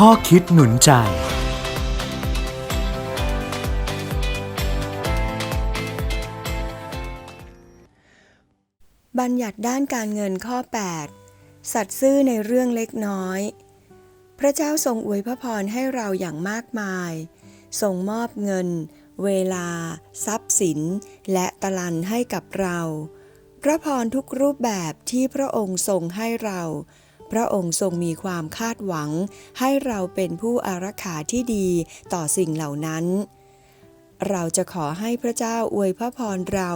ข้อคิดหนุนใจ บัญญัติด้านการเงินข้อ 8 สัตย์ซื่อในเรื่องเล็กน้อย พระเจ้าทรงอวยพระพรให้เราอย่างมากมายทรงมอบเงิน เวลา ทรัพย์สิน และตะลันให้กับเรา พระพรทุกรูปแบบที่พระองค์ทรงให้เรา พระองค์ทรงมีความคาดหวัง ให้เราเป็นผู้อารักขาที่ดีต่อสิ่งเหล่านั้น เราจะขอให้พระเจ้าอวยพระพรเรา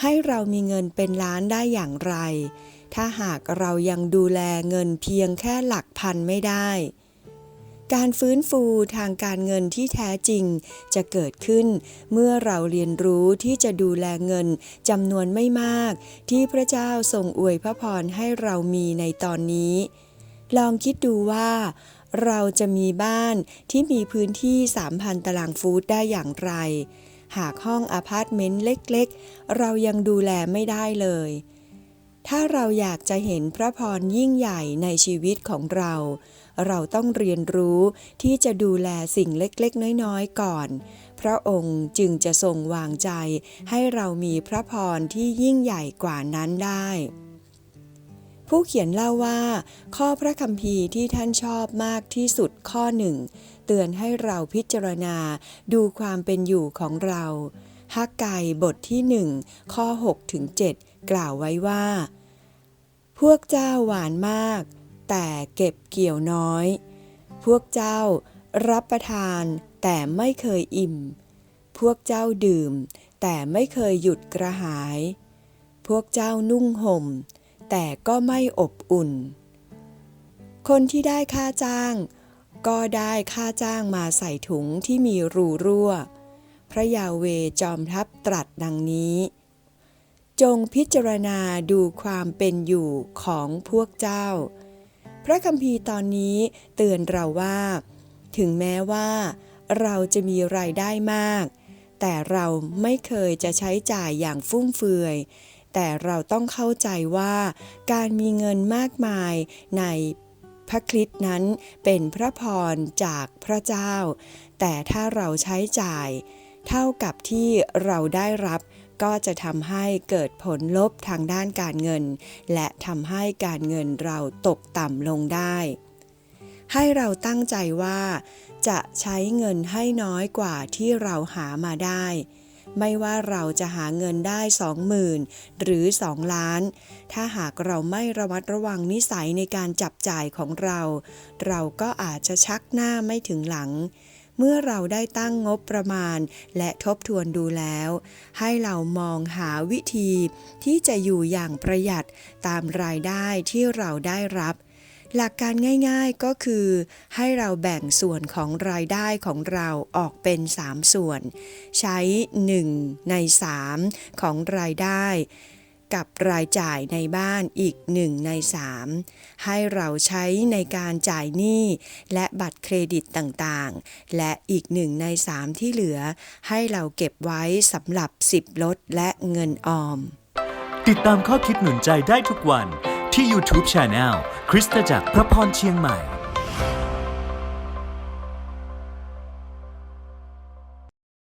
ให้เรามีเงินเป็นล้านได้อย่างไร ถ้าหากเรายังดูแลเงินเพียงแค่หลักพันไม่ได้ การฟื้นฟูทางการเงินที่แท้จริง จะเกิดขึ้น เมื่อเราเรียนรู้ที่จะดูแลเงินจำนวนไม่มาก ที่พระเจ้าทรงอวยพระพรให้เรามีในตอนนี้ ลองคิดดูว่า เราจะมีบ้านที่มีพื้นที่ 3,000 ตารางฟุตได้อย่างไร หากห้องอพาร์ตเมนต์เล็กๆ เรายังดูแลไม่ได้เลย ถ้าเราอยากจะเห็นพระพรยิ่งใหญ่ในชีวิตของเรา เราต้องเรียนรู้ที่จะดูแลสิ่งเล็กๆ น้อยๆ ก่อน พระองค์จึงจะทรงวางใจ ให้เรามีพระพรที่ยิ่งใหญ่กว่านั้นได้ ผู้เขียนเล่าว่า ข้อพระคัมภีร์ที่ท่านชอบมากที่สุดข้อหนึ่ง เตือนให้เราพิจารณาดูความเป็นอยู่ของเรา ฮักไก่บทที่หนึ่งข้อ6ถึง7กล่าวไว้ว่า พวกเจ้าหวานมาก แต่เก็บเกี่ยวน้อย พวกเจ้ารับประทานแต่ไม่เคยอิ่ม พวกเจ้าดื่ม แต่ไม่เคยหยุดกระหาย พวกเจ้านุ่งห่ม แต่ก็ไม่อบอุ่น คนที่ได้ค่าจ้าง ก็ได้ค่าจ้างมาใส่ถุงที่มีรูรั่ว พระยาเวจอมทัพตรัสดังนี้ จงพิจารณาดูความเป็นอยู่ของพวกเจ้า พระคัมภีร์ตอนนี้เตือนเราว่า ถึงแม้ว่าเราจะมีรายได้มาก แต่เราไม่เคยจะใช้จ่ายอย่างฟุ่มเฟือยแต่เราต้องเข้าใจว่าการมีเงินมากมายในพระคริสต์นั้นเป็นพระพรจากพระเจ้า แต่ถ้าเราใช้จ่าย เท่ากับที่เราได้รับก็จะทำให้เกิดผลลบทางด้านการเงิน และทำให้การเงินเราตกต่ำลงได้ ให้เราตั้งใจว่า จะใช้เงินให้น้อยกว่าที่เราหามาได้ ไม่ว่าเราจะหาเงินได้สองหมื่นหรือสองล้าน ถ้าหากเราไม่ระมัดระวังนิสัยในการจับจ่ายของเรา เราก็อาจจะชักหน้าไม่ถึงหลัง เมื่อเราได้ตั้งงบประมาณ และทบทวนดูแล้ว ให้เรามองหาวิธีที่จะอยู่อย่างประหยัดตามรายได้ที่เราได้รับ หลักการง่ายๆก็คือ ให้เราแบ่งส่วนของรายได้ของเราออกเป็น 3 ส่วน ใช้ 1 ใน 3 ของรายได้ กับรายจ่ายในบ้านอีก1ใน3ให้เราใช้ในการจ่ายหนี้และบัตรเครดิตต่างๆ และอีก1ใน3ที่เหลือ ให้เราเก็บไว้สำหรับสิบลดและเงินออม ติดตามข้อคิดหนุนใจได้ทุกวันที่ YouTube Channel คริสตจักรพระพรเชียงใหม่